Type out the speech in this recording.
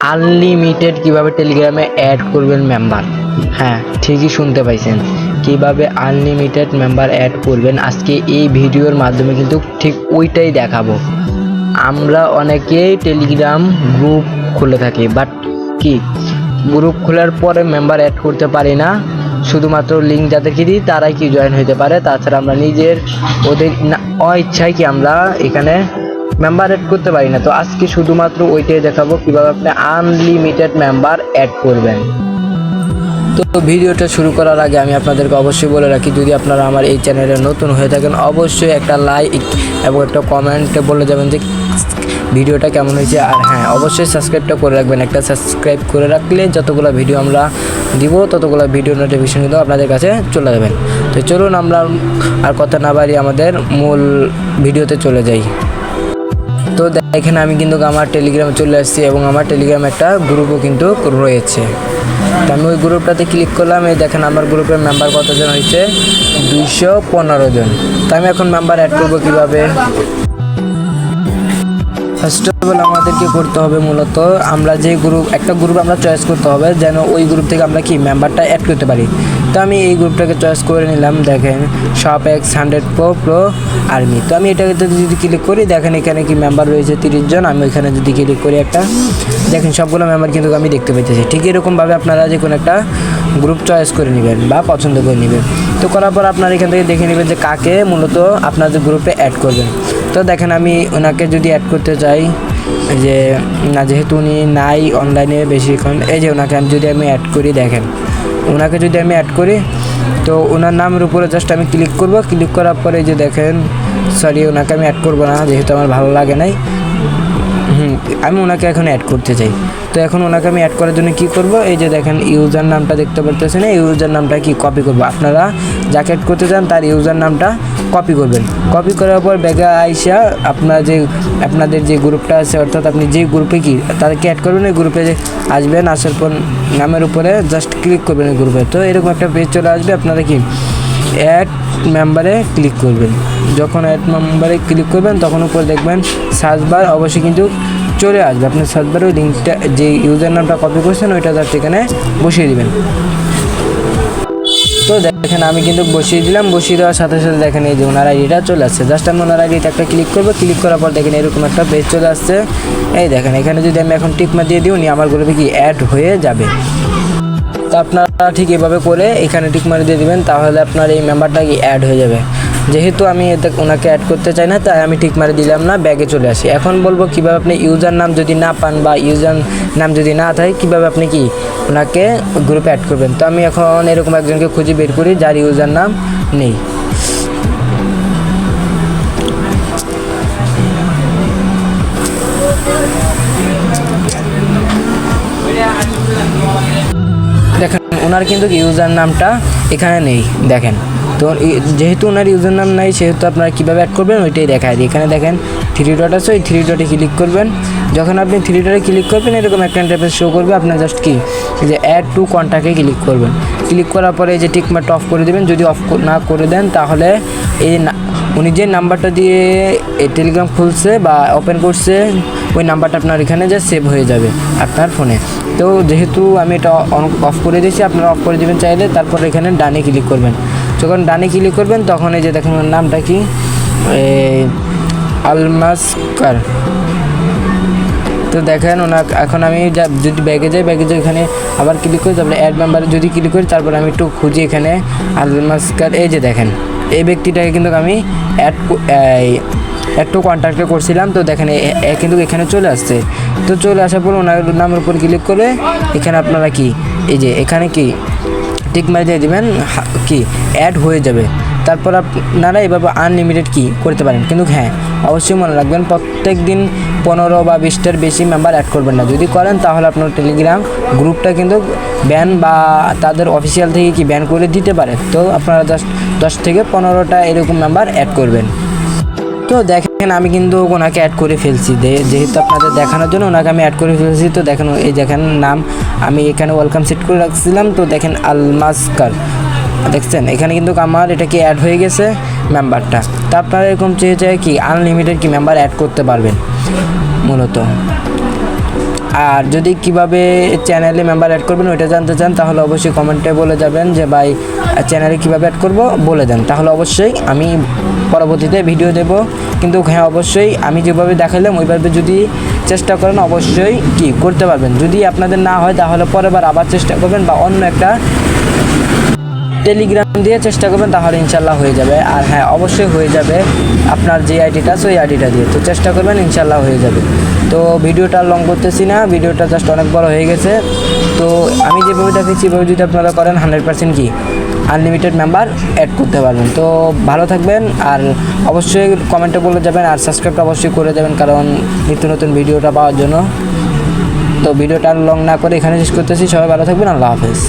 Unlimited কীভাবে টেলিগ্রামে add করবেন মেম্বার হ্যাঁ ঠিকই শুনতে পাইছেন। কীভাবে আনলিমিটেড মেম্বার অ্যাড করবেন? আজকে এই ভিডিওর মাধ্যমে কিন্তু ঠিক ওইটাই দেখাবো। আমরা অনেকেই টেলিগ্রাম গ্রুপ খুলে থাকি বাট কি? গ্রুপ খোলার পরে মেম্বার অ্যাড করতে পারি না। শুধুমাত্র লিঙ্ক যাদেরকে দিই, তারাই কি জয়েন হতে পারে। তাছাড়া আমরা নিজের ওদের অইচ্ছায় কি আমরা এখানে মেম্বার অ্যাড করতে পারি না। তো আজকে শুধুমাত্র ওইটাই দেখাবো, কীভাবে আপনি আনলিমিটেড মেম্বার অ্যাড করবেন। তো ভিডিওটা শুরু করার আগে আমি আপনাদেরকে অবশ্যই বলে রাখি, যদি আপনারা আমার এই চ্যানেলে নতুন হয়ে থাকেন, অবশ্যই একটা লাইক এবং একটা কমেন্টে বলে যাবেন যে ভিডিওটা কেমন হয়েছে। আর হ্যাঁ অবশ্যই সাবস্ক্রাইবটা করে রাখবেন। একটা সাবস্ক্রাইব করে রাখলে যতগুলো ভিডিও আমরা দিব, ততগুলো ভিডিও নোটিফিকেশন কিন্তু আপনাদের কাছে চলে যাবেন তো চলুন আমরা আর কথা না বাড়ি আমাদের মূল ভিডিওতে চলে যাই। তো দেখেন আমি কিন্তু আমার টেলিগ্রামে চলে আসছি এবং আমার টেলিগ্রাম একটা গ্রুপও কিন্তু রয়েছে। তো আমি ওই গ্রুপটাতে ক্লিক করলাম, এই দেখেন আমার গ্রুপের মেম্বার কতজন হয়েছে? দুইশো পনেরো জন। তো আমি এখন মেম্বার অ্যাড করব কীভাবে? ফার্স্ট অফ অল আমাদেরকে করতে হবে মূলত। আমরা যে গ্রুপ একটা গ্রুপ আমরা চয়েস করতে হবে, যেন ওই গ্রুপ থেকে আমরা কি মেম্বারটা অ্যাড করতে পারি। তো আমি এই গ্রুপটাকে চয়েস করে নিলাম, দেখেন shop X hundred pro pro army তো আমি এটাকে যদি ক্লিক করি, দেখেন এখানে কি মেম্বার রয়েছে তিরিশ জন, আমি ওইখানে যদি ক্লিক করি একটা, দেখেন সবগুলো মেম্বার কিন্তু আমি দেখতে পাইতেছি। ঠিক এরকমভাবে আপনারা যে কোনো একটা গ্রুপ চয়েস করে নেবেন বা পছন্দ করে নেবেন। তো করার পর আপনার এখান থেকে দেখে নেবেন যে কাকে মূলত আপনাদের গ্রুপে অ্যাড করবেন। তো দেখেন আমি ওনাকে যদি অ্যাড করতে চাই যে, না, যেহেতু উনি নাই অনলাইনে বেশিক্ষণ, এই যে ওনাকে আমি যদি আমি অ্যাড করি, দেখেন। ওনাকে যদি আমি অ্যাড করি, তো ওনার নামের উপরে জাস্ট আমি ক্লিক করব। ক্লিক করার পরে যে দেখেন সরি ওনাকে আমি অ্যাড করব না, যেহেতু আমার ভালো লাগে নাই। আমি ওনাকে এখন অ্যাড করতে চাই। তো এখন ওনাকে আমি অ্যাড করার জন্য কি করব? এই যে দেখেন ইউজার নামটা দেখতে পারতেছেন। এই ইউজার নামটা কি কপি করব? আপনারা যাকে অ্যাড করতে চান, তার ইউজার নামটা কপি করবেন। কপি করার পর ব্যাগে আইসা আপনার যে, আপনাদের যে গ্রুপটা আছে, অর্থাৎ আপনি যে গ্রুপে কি, তাদেরকে অ্যাড করবেন। ওই গ্রুপে যে আসবেন, আসার পর নামের উপরে জাস্ট ক্লিক করবেন ওই গ্রুপে তো এরকম একটা পেজ চলে আসবে। আপনারা কি অ্যাড মেম্বারে ক্লিক করবেন। যখন অ্যাড মেম্বারে ক্লিক করবেন, তখন উপরে দেখবেন সার্চ বার অবশ্যই কিন্তু চলে আসবে। আপনি সার্চ বারে ওই লিঙ্কটা, যে ইউজার নামটা কপি করছেন, ওইটা তার এখানে বসিয়ে দেবেন। তো দেখেন, আমি কিন্তু বসিয়ে দিলাম। বসিয়ে দেওয়ার সাথে সাথে দেখেন, এই যে ওনার আইডিটা চলে আসছে। জাস্ট আমি ওনার আইডিতে একটা ক্লিক করব। ক্লিক করার পর দেখেন, এরকম একটা পেজ চলে আসছে। এই দেখেন, এখানে যদি আমি এখন টিকমা দিয়ে দিই, উনি আমার গ্রুপে কি অ্যাড হয়ে যাবে? তো আপনারা ঠিক এভাবে করে এখানে ঠিক মারি দিয়ে দেবেন, তাহলে আপনার এই মেম্বারটা কি অ্যাড হয়ে যাবে। যেহেতু আমি এতে ওনাকে অ্যাড করতে চাই না, তাই আমি ঠিক মারি দিলাম না ব্যাগে চলে আসি। এখন বলব কীভাবে আপনি ইউজার নাম যদি না পান বা ইউজার নাম যদি না থাকে, কীভাবে আপনি কি ওনাকে গ্রুপে অ্যাড করবেন? তো আমি এখন এরকম একজনকে খুঁজে বের করি, যার ইউজার নাম নেই। দেখেন, ওনার কিন্তু ইউজার নামটা এখানে নেই, দেখেন। তো যেহেতু ওনার ইউজার নাম নাই, সেহেতু আপনারা কীভাবে অ্যাড করবেন, ওইটাই দেখায় দিই। এখানে দেখেন থ্রি ডট আছে, ওই থ্রি ডটে ক্লিক করবেন। যখন আপনি থ্রি ডটে ক্লিক করবেন, এরকম একটা ইন্টারফেস শো করবে। আপনার জাস্ট কি? যে অ্যাড টু কন্ট্যাক্টে ক্লিক করবেন। ক্লিক করার পরে এই যে টিকমার্কটা অফ করে দেবেন। যদি অফ না করে দেন, তাহলে এই উনি যে নাম্বারটা দিয়ে টেলিগ্রাম খুলছে বা ওপেন করছে, ওই নাম্বারটা আপনার এখানে যে সেভ হয়ে যাবে আপনার ফোনে তো যেহেতু আমি এটা অফ করে দিয়েছি, আপনারা অফ করে দেবেন চাইলে, তারপর এখানে ডানে ক্লিক করবেন। যখন ডানে ক্লিক করবেন, তখন এই যে দেখেন নামটা কি? আলমাসকার। তো দেখেন ওনার, এখন আমি যদি ব্যাগে যাই ব্যাগে যাই এখানে আবার ক্লিক করি, তারপরে অ্যাড মেম্বারে যদি ক্লিক করি, তারপরে আমি একটু খুঁজি এখানে আলমাসকার। এই যে দেখেন, এই ব্যক্তিটাকে কিন্তু আমি অ্যাড একটু কন্ট্যাক্টে করছিলাম, তো দেখেন কিন্তু এখানে চলে আসছে। তো চলে আসার পর ওনার নামের উপর ক্লিক করে এখানে আপনারা কি, এই যে এখানে কি টিক মারি দিয়ে দেবেন কি অ্যাড হয়ে যাবে। তারপর আপনারা এভাবে আনলিমিটেড কি করতে পারেন। কিন্তু হ্যাঁ অবশ্যই মনে রাখবেন, প্রত্যেক দিন পনেরো বা বিশটার বেশি মেম্বার অ্যাড করবেন না। যদি করেন তাহলে আপনার টেলিগ্রাম গ্রুপটা কিন্তু ব্যান বা তাদের অফিসিয়াল থেকে কি ব্যান করে দিতে পারে। তো আপনারা জাস্ট দশ থেকে পনেরোটা এরকম মেম্বার অ্যাড করবেন। তো দেখেন, আমি কিন্তু ওনাকে অ্যাড করে ফেলছি। যেহেতু আপনাদের দেখানোর জন্য ওনাকে আমি অ্যাড করে ফেলছি, তো দেখেন, এই দেখেন নাম, আমি এখানে ওয়েলকাম সেট করে রাখছিলাম, তো দেখেন আলমাসকার। দেখছেন, এখানে কিন্তু আমার এটা কি অ্যাড হয়ে গেছে? মেম্বারটা তা আপনারা এরকম চেয়ে চায় কি আনলিমিটেড কি মেম্বার অ্যাড করতে পারবেন, মূলত। আর যদি কীভাবে চ্যানেলে মেম্বার অ্যাড করবেন, ওইটা জানতে চান, তাহলে অবশ্যই কমেন্টে বলে যাবেন যে, ভাই চ্যানেলে কীভাবে অ্যাড করব? বলে দেন। তাহলে অবশ্যই আমি পরবর্তীতে ভিডিও দেব। কিন্তু হ্যাঁ অবশ্যই আমি যেভাবে দেখালাম ওইভাবে যদি চেষ্টা করেন, অবশ্যই কি করতে পারবেন। যদি আপনাদের না হয়, তাহলে পরেরবার আবার চেষ্টা করবেন বা অন্য একটা টেলিগ্রাম দিয়ে চেষ্টা করবেন, তাহলে ইনশাল্লাহ হয়ে যাবে। আর হ্যাঁ অবশ্যই হয়ে যাবে আপনার যে আইডিটা আছে, ওই আইডিটা দিয়ে। তো চেষ্টা করবেন ইনশাল্লাহ হয়ে যাবে। তো ভিডিওটা লং করতেছি না, ভিডিওটা জাস্ট অনেক বড় হয়ে গেছে। তো আমি যে যেভাবে দেখেছি এভাবে যদি আপনারা করেন হান্ড্রেড পার্সেন্ট কি? আনলিমিটেড মেম্বার অ্যাড করতে পারবেন। তো ভালো থাকবেন, আর অবশ্যই কমেন্টে বলে যাবেন, আর সাবস্ক্রাইবটা অবশ্যই করে যাবেন কারণ নিত্য নতুন ভিডিওটা পাওয়ার জন্য। তো ভিডিওটা লং না করে এখানে শেষ করতেছি, সবাই ভালো থাকবেন, আল্লাহ হাফেজ।